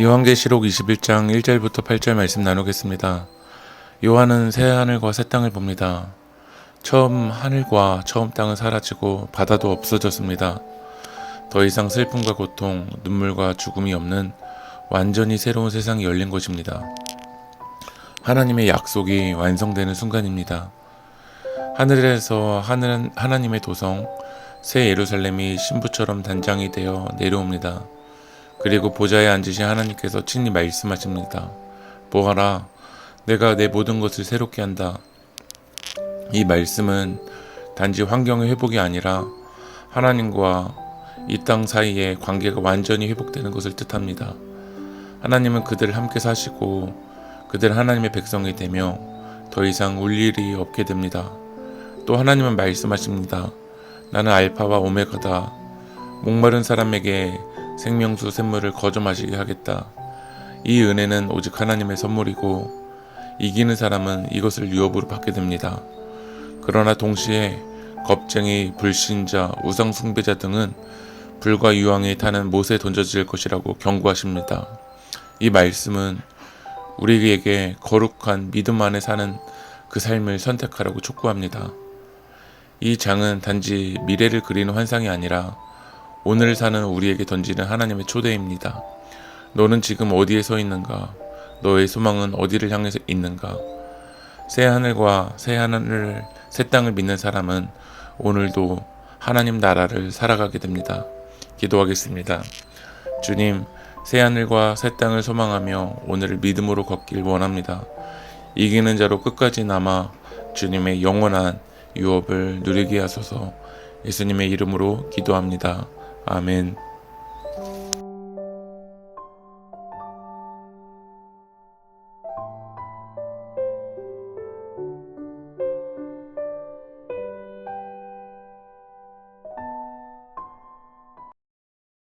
요한계시록 21장 1절부터 8절 말씀 나누겠습니다. 요한은 새 하늘과 새 땅을 봅니다. 처음 하늘과 처음 땅은 사라지고 바다도 없어졌습니다. 더 이상 슬픔과 고통, 눈물과 죽음이 없는 완전히 새로운 세상이 열린 것입니다. 하나님의 약속이 완성되는 순간입니다. 하늘에서 하늘, 하나님의 도성, 새 예루살렘이 신부처럼 단장이 되어 내려옵니다. 그리고 보좌에 앉으신 하나님께서 친히 말씀하십니다. 보아라, 내가 내 모든 것을 새롭게 한다. 이 말씀은 단지 환경의 회복이 아니라 하나님과 이 땅 사이의 관계가 완전히 회복되는 것을 뜻합니다. 하나님은 그들을 함께 사시고 그들 하나님의 백성이 되며 더 이상 울 일이 없게 됩니다. 또 하나님은 말씀하십니다. 나는 알파와 오메가다. 목마른 사람에게 생명수 샘물을 거저 마시게 하겠다. 이 은혜는 오직 하나님의 선물이고 이기는 사람은 이것을 유업으로 받게 됩니다. 그러나 동시에 겁쟁이, 불신자, 우상 숭배자 등은 불과 유황이 타는 못에 던져질 것이라고 경고하십니다. 이 말씀은 우리에게 거룩한 믿음 안에 사는 그 삶을 선택하라고 촉구합니다. 이 장은 단지 미래를 그리는 환상이 아니라 오늘 사는 우리에게 던지는 하나님의 초대입니다. 너는 지금 어디에 서 있는가? 너의 소망은 어디를 향해서 있는가? 새 하늘과 새 하늘, 새 땅을 믿는 사람은 오늘도 하나님 나라를 살아가게 됩니다. 기도하겠습니다. 주님, 새 하늘과 새 땅을 소망하며 오늘을 믿음으로 걷길 원합니다. 이기는 자로 끝까지 남아 주님의 영원한 유업을 누리게 하소서 예수님의 이름으로 기도합니다. 아멘.